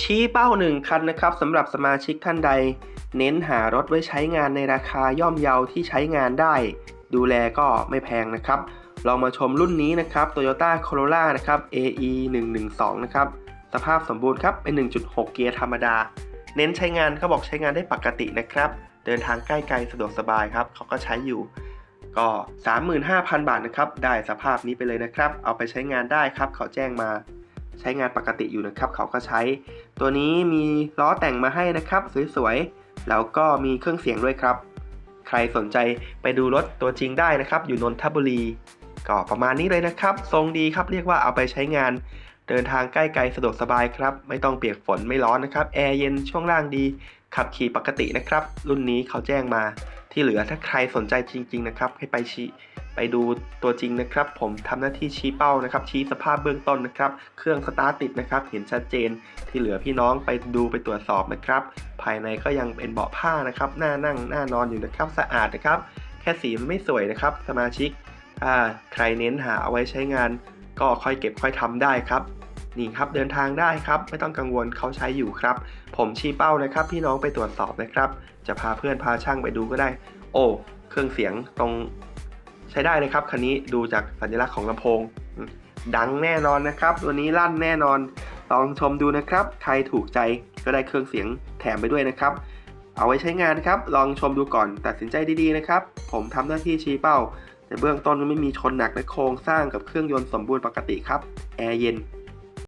ชี้เป้าหนึ่งคันนะครับสำหรับสมาชิกท่านใด เน้นหารถไว้ใช้งานในราคาย่อมเยาที่ใช้งานได้ ดูแลก็ไม่แพงนะครับ ลองมาชมรุ่นนี้นะครับ Toyota Corolla นะครับ AE 112 นะครับ สภาพสมบูรณ์ครับ เป็น 1.6 เกียร์ธรรมดา เน้นใช้งานเขาบอกใช้งานได้ปกตินะครับ เดินทางใกล้ไกลสะดวกสบายครับเขาก็ใช้อยู่ ก็ 35,000 บาทนะครับ ได้สภาพนี้ไปเลยนะครับ เอาไปใช้งานได้ครับ เขาแจ้งมาใช้งานปกติอยู่นะครับ เขาก็ใช้ ตัวนี้มีล้อแต่งมาให้นะครับ สวยๆ แล้วก็มีเครื่องเสียงด้วยครับ ใครสนใจไปดูรถตัวจริงได้นะครับ อยู่นนทบุรี ก็ประมาณนี้เลยนะครับ ทรงดีครับ เรียกว่าเอาไปใช้งาน เดินทางใกล้ไกลสะดวกสบายครับ ไม่ต้องเปียกฝนไม่ร้อนนะครับ แอร์เย็นช่วงล่างดี ขับขี่ปกตินะครับ รุ่นนี้เขาแจ้งมา ที่เหลือถ้าใครสนใจจริง ๆ นะครับ ให้ไปชี้ไปดูตัวจริงนะครับ ผมทำหน้าที่ชี้เป้านะครับ ชี้สภาพเบื้องต้นนะครับ เครื่องสตาร์ทติดนะครับ เห็นชัดเจน ที่เหลือพี่น้องไปดูไปตรวจสอบนะครับ ภายในก็ยังเป็นเบาะผ้านะครับ หน้านั่งหน้านอนอยู่นะครับ สะอาดนะครับ แค่สีมันไม่สวยนะครับ สมาชิก ถ้าใครเน้นหาเอาไว้ใช้งาน ก็ค่อยเก็บค่อยทำได้ครับ นี่ครับเดินทางได้ครับไม่ต้องกังวลเขาใช้อยู่ครับ ผมชี้เป้านะครับ พี่น้องไปตรวจสอบนะครับ จะพาเพื่อนพาช่างไปดูก็ได้ โอ้เครื่องเสียงตรงใช้ได้เลยครับคันนี้ดูจากสัญลักษณ์ของลำโพง ดังแน่นอนนะครับ ตัวนี้ลั่นแน่นอนลองชมดูนะครับ ใครถูกใจก็ได้เครื่องเสียงแถมไปด้วยนะครับ เอาไว้ใช้งานครับ ลองชมดูก่อนตัดสินใจดีๆนะครับ ผมทำหน้าที่ชี้เป้าในเบื้องต้นไม่มีชนหนักและโครงสร้างกับเครื่องยนต์สมบูรณ์ปกติครับแอร์เย็น